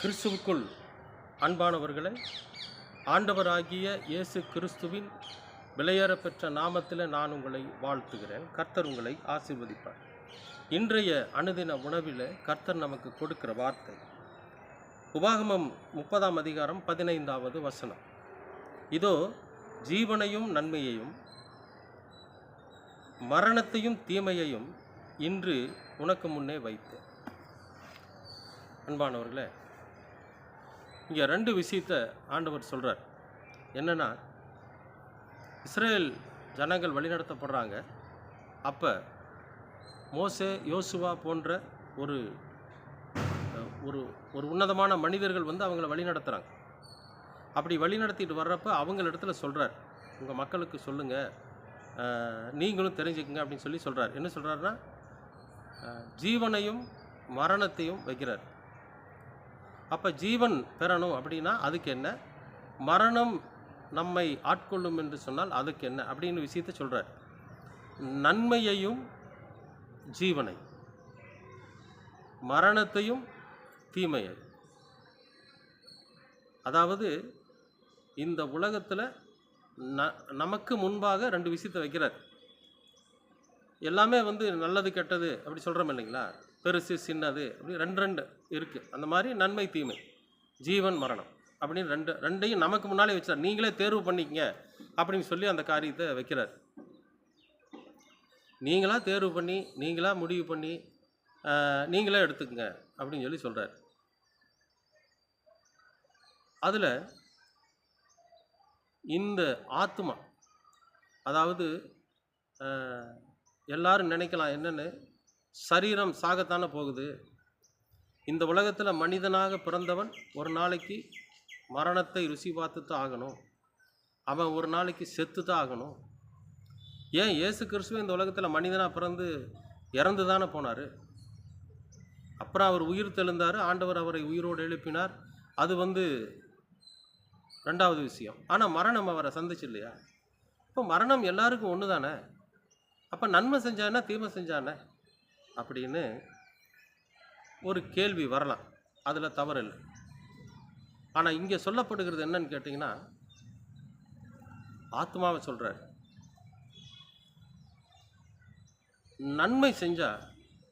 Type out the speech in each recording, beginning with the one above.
கிறிஸ்துவுக்குள் அன்பானவர்களே ஆண்டவராகிய இயேசு கிறிஸ்துவின் விலையேறப்பெற்ற நாமத்தில் நான் உங்களை வாழ்த்துகிறேன். கர்த்தர் உங்களை ஆசீர்வதிப்பார். இன்றைய அனுதின உணவில் கர்த்தர் நமக்கு கொடுக்கிற வார்த்தை. உபாகமம் முப்பதாம் அதிகாரம் பதினைந்தாவது வசனம். இதோ ஜீவனையும் நன்மையையும் மரணத்தையும் தீமையையும் இன்று உனக்கு முன்னே வைத்தேன். அன்பானவர்களே இங்கே ரெண்டு விஷயத்த ஆண்டவர் சொல்கிறார் என்னென்னா இஸ்ரேல் ஜனங்கள் வழிநடத்தப்படுறாங்க. அப்போ மோசே யோசுவா போன்ற ஒரு ஒரு ஒரு உன்னதமான மனிதர்கள் வந்து அவங்கள வழிநடத்துகிறாங்க அப்படி வழிநடத்திட்டு வர்றப்ப அவங்கள இடத்துல சொல்கிறார் உங்கள் மக்களுக்கு சொல்லுங்கள் நீங்களும் தெரிஞ்சுக்குங்க அப்படின்னு சொல்லி சொல்கிறார் என்ன சொல்கிறாருன்னா ஜீவனையும் மரணத்தையும் வைக்கிறார். அப்போ ஜீவன் பெறணும் அப்படின்னா அதுக்கு என்ன? மரணம் நம்மை ஆட்கொள்ளும் என்று சொன்னால் அதுக்கு என்ன? அப்படின்னு விஷயத்தை சொல்கிறார் நன்மையையும் ஜீவனை மரணத்தையும் தீமையை. அதாவது இந்த உலகத்தில் ந நமக்கு முன்பாக ரெண்டு விஷயத்தை வைக்கிறார். எல்லாமே வந்து நல்லது கெட்டது அப்படி சொல்கிறோம் இல்லைங்களா? பெருசு சின்னது அப்படி ரெண்டு ரெண்டு இருக்குது அந்த மாதிரி நன்மை தீமை. ஜீவன் மரணம் அப்படின்னு ரெண்டு ரெண்டையும் நமக்கு முன்னாலே வச்சார் நீங்களே தேர்வு பண்ணிக்கங்க அப்படின்னு சொல்லி அந்த காரியத்தை வைக்கிறார். நீங்களாக தேர்வு பண்ணி நீங்களாக முடிவு பண்ணி நீங்களே எடுத்துக்கங்க அப்படின்னு சொல்லி சொல்கிறார் அதில் இந்த ஆத்மா அதாவது எல்லாரும் நினைக்கலாம் என்னென்னு சரீரம் சாகத்தானே போகுது. இந்த உலகத்தில் மனிதனாக பிறந்தவன் ஒரு நாளைக்கு மரணத்தை ருசி பார்த்து தான் ஆகணும். அவன் ஒரு நாளைக்கு செத்து தான் ஆகணும். ஏன் இயேசு கிறிஸ்துவ இந்த உலகத்தில் மனிதனாக பிறந்து இறந்து தானே போனார்? அப்புறம் அவர் உயிர் தெழுந்தார் ஆண்டவர் அவரை உயிரோடு எழுப்பினார். அது வந்து ரெண்டாவது விஷயம். ஆனால் மரணம் அவரை சந்திச்சு இல்லையா இப்போ மரணம் எல்லாருக்கும் ஒன்று தானே அப்போ நன்மை செஞ்சானே தீமை செஞ்சானே? அப்படின்னு ஒரு கேள்வி வரலாம். அதில் தவறு இல்லை ஆனால் இங்கே சொல்லப்படுகிறது என்னன்னு கேட்டிங்கன்னா ஆத்மாவை சொல்கிறார் நன்மை செஞ்சால்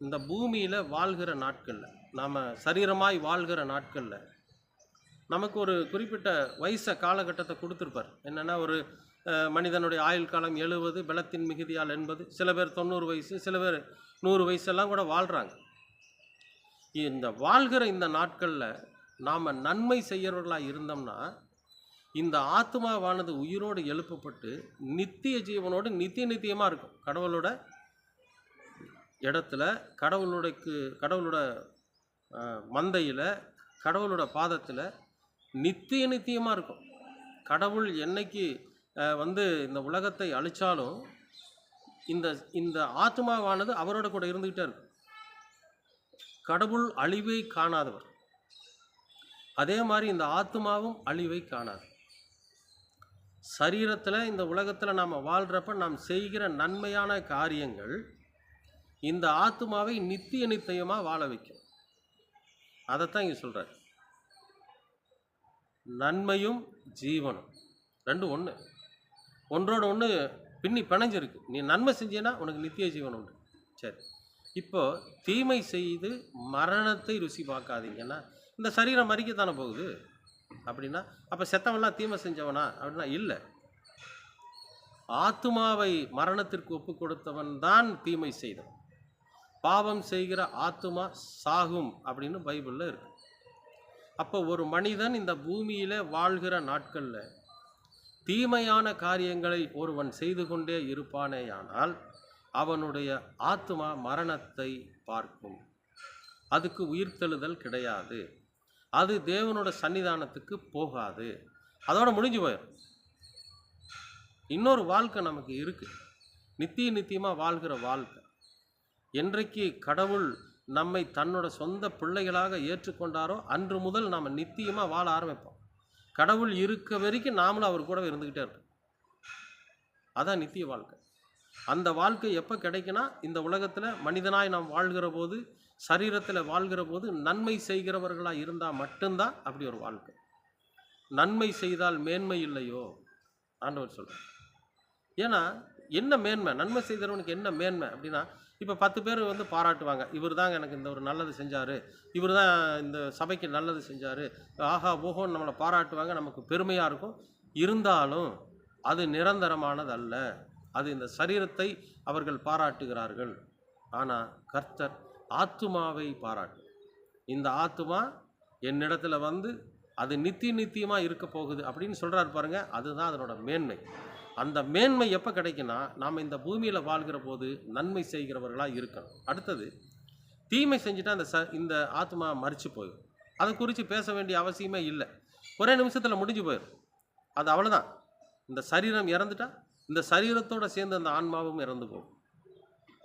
இந்த பூமியில் வாழ்கிற நாட்களில் நாம் சரீரமாய் வாழ்கிற நாட்களில் நமக்கு ஒரு குறிப்பிட்ட வயசை காலகட்டத்தை கொடுத்துருப்பார். என்னென்னா ஒரு மனிதனுடைய ஆயுள் காலம் எழுபது பலத்தின் மிகுதியால் எண்பது சில பேர் தொண்ணூறு வயசு சில பேர் நூறு வயசெல்லாம் கூட வாழ்கிறாங்க இந்த வாழ்கிற இந்த நாட்களில் நாம் நன்மை செய்கிறவர்களாக இருந்தோம்னா இந்த ஆத்மாவானது உயிரோடு எழுப்பப்பட்டு நித்திய ஜீவனோடு நித்திய நித்தியமாக இருக்கும். கடவுளோட இடத்துல கடவுளுடைக்கு கடவுளோட மந்தையில் கடவுளோட பாதத்தில் நித்திய நித்தியமாக இருக்கும். கடவுள் என்னைக்கு வந்து இந்த உலகத்தை அழிச்சாலும் இந்த இந்த ஆத்மாவானது அவரோட கூட இருந்துக்கிட்டே இருக்கும். கடவுள் அழிவை காணாதவர். அதே மாதிரி இந்த ஆத்மாவும் அழிவை காணாது. சரீரத்தில் இந்த உலகத்தில் நாம் வாழ்கிறப்ப நாம் செய்கிற நன்மையான காரியங்கள் இந்த ஆத்மாவை நித்திய நித்தியமாக வாழ வைக்கும். அதைத்தான் இங்கே சொல்கிறார் நன்மையும் ஜீவனும். ரெண்டும் ஒன்று ஒன்றோட ஒன்று பின்னி பிணைஞ்சிருக்கு. நீ நன்மை செஞ்சேன்னா உனக்கு நித்திய ஜீவன் உண்டு. சரி. இப்போ தீமை செய்து மரணத்தை ருசி பார்க்காதீங்கன்னா இந்த சரீரம் மறிக்கத்தானே போகுது? அப்படின்னா அப்போ செத்தவன்லாம் தீமை செஞ்சவனா? அப்படின்னா இல்லை. ஆத்துமாவை மரணத்திற்கு ஒப்பு கொடுத்தவன் தான் தீமை செய்தவன். பாவம் செய்கிற ஆத்துமா சாகும் அப்படின்னு பைபிளில் இருக்கு. அப்போ ஒரு மனிதன் இந்த பூமியில் வாழ்கிற நாட்களில் தீமையான காரியங்களை ஒருவன் செய்து கொண்டே இருப்பானேயானால் அவனுடைய ஆத்மா மரணத்தை பார்க்கும். அதுக்கு உயிர்த்தெழுதல் கிடையாது. அது தேவனோட சன்னிதானத்துக்கு போகாது. அதோட முடிஞ்சு போயிடும் இன்னொரு வாழ்க்கை நமக்கு இருக்குது நித்திய நித்தியமாக வாழ்கிற வாழ்க்கை. என்றைக்கு கடவுள் நம்மை தன்னோட சொந்த பிள்ளைகளாக ஏற்றுக்கொண்டாரோ அன்று முதல் நாம் நித்தியமாக வாழ ஆரம்பிப்போம். கடவுள் இருக்க வரைக்கும் நாமளும் அவர் கூட இருந்துக்கிட்டே இருக்கோம் அதான் நித்திய வாழ்க்கை. அந்த வாழ்க்கை எப்போ கிடைக்குன்னா இந்த உலகத்தில் மனிதனாய் நாம் வாழ்கிற போது சரீரத்தில் வாழ்கிற போது நன்மை செய்கிறவர்களாக இருந்தால் மட்டும்தான் அப்படி ஒரு வாழ்க்கை. நன்மை செய்தால் மேன்மை இல்லையோ? ஆண்டவர் சொல்கிறார் ஏன்னா என்ன மேன்மை? நன்மை செய்கிறவனுக்கு என்ன மேன்மை அப்படின்னா இப்போ பத்து பேர் வந்து பாராட்டுவாங்க. இவர் தாங்க எனக்கு இந்த ஒரு நல்லது செஞ்சார். இவர் தான் இந்த சபைக்கு நல்லது செஞ்சார். ஆஹா ஓஹோன்னு நம்மளை பாராட்டுவாங்க. நமக்கு பெருமையாக இருக்கும். இருந்தாலும் அது நிரந்தரமானது அல்ல அது இந்த சரீரத்தை அவர்கள் பாராட்டுகிறார்கள். ஆனால் கர்த்தர் ஆத்துமாவை பாராட்டு. இந்த ஆத்துமா என்னிடத்துல வந்து அது நித்திய நித்தியமாக இருக்க போகுது அப்படின்னு சொல்கிறாரு பாருங்கள் அதுதான் அதனோட மேன்மை. அந்த மேன்மை எப்போ கிடைக்குன்னா நாம் இந்த பூமியில் வாழ்கிற போது நன்மை செய்கிறவர்களாக இருக்கணும். அடுத்தது தீமை செஞ்சுட்டா அந்த ச இந்த ஆத்மா மறித்து போயிடும். அதை குறித்து பேச வேண்டிய அவசியமே இல்லை. ஒரே நிமிஷத்தில் முடிஞ்சு போயிடும். அது அவ்வளோதான் இந்த சரீரம் இறந்துட்டா இந்த சரீரத்தோடு சேர்ந்து அந்த ஆன்மாவும் இறந்து போகும்.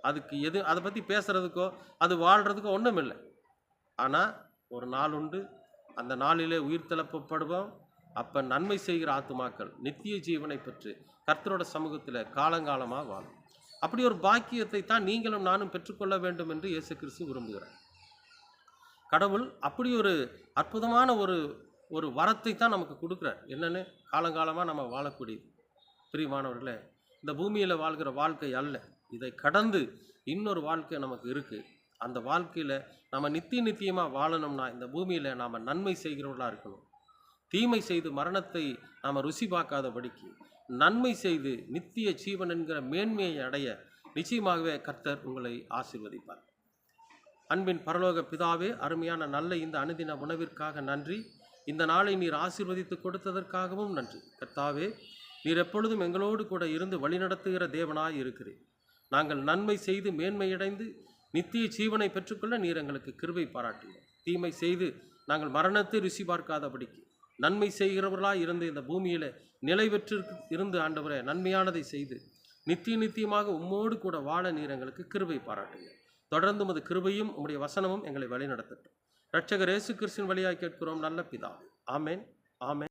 அதுக்கு எது அதை பற்றி பேசுகிறதுக்கோ அது வாழ்கிறதுக்கோ ஒன்றும் இல்லை ஆனால் ஒரு நாள் உண்டு. அந்த நாளிலே உயிர் திளப்பப்படுவோம். அப்போ நன்மை செய்கிற ஆத்துமாக்கள் நித்திய ஜீவனை பெற்று கர்த்தரோட சமூகத்தில் காலங்காலமாக வாழும். அப்படி ஒரு பாக்கியத்தை தான் நீங்களும் நானும் பெற்றுக்கொள்ள வேண்டும் என்று இயேசு கிறிஸ்து விரும்புகிறார். கடவுள் அப்படி ஒரு அற்புதமான ஒரு ஒரு வரத்தை தான் நமக்கு கொடுக்குறார். என்னென்னு? காலங்காலமாக நம்ம வாழக்கூடியது. பிரியமானவர்களே இந்த பூமியில் வாழ்கிற வாழ்க்கை அல்ல. இதை கடந்து இன்னொரு வாழ்க்கை நமக்கு இருக்குது அந்த வாழ்க்கையில் நம்ம நித்திய நித்தியமாக வாழணும்னா இந்த பூமியில் நாம் நன்மை செய்கிறவர்களாக இருக்கணும். தீமை செய்து மரணத்தை நாம் ருசி பார்க்காதபடிக்கு நன்மை செய்து நித்திய ஜீவன் என்கிற மேன்மையை அடைய நிச்சயமாகவே கர்த்தர் உங்களை ஆசிர்வதிப்பார். அன்பின் பரலோக பிதாவே அருமையான நல்ல இந்த அனுதின உணவிற்காக நன்றி. இந்த நாளை நீர் ஆசிர்வதித்து கொடுத்ததற்காகவும் நன்றி. கர்த்தாவே நீர் எப்பொழுதும் எங்களோடு கூட இருந்து வழிநடத்துகிற தேவனாய் இருக்கிறேன் நாங்கள் நன்மை செய்து மேன்மையடைந்து நித்திய ஜீவனை பெற்றுக்கொள்ள நீர் எங்களுக்கு கிருபை பாராட்டினோம் தீமை செய்து நாங்கள் மரணத்தை ருசி பார்க்காதபடிக்கு நன்மை செய்கிறவர்களாக இருந்து இந்த பூமியில் நிலை பெற்று இருந்து ஆண்டவரே நன்மையானதை செய்து நித்திய நித்தியமாக உம்மோடு கூட வாழ நீர் எங்களுக்கு கிருபை பாராட்டுங்க தொடர்ந்து உமது கிருபையும் உம்முடைய வசனமும் எங்களை வழிநடத்தட்டும். ரட்சகர் இயேசு கிறிஸ்தின் வழியாக கேட்கிறோம் நல்ல பிதா ஆமேன் ஆமேன்.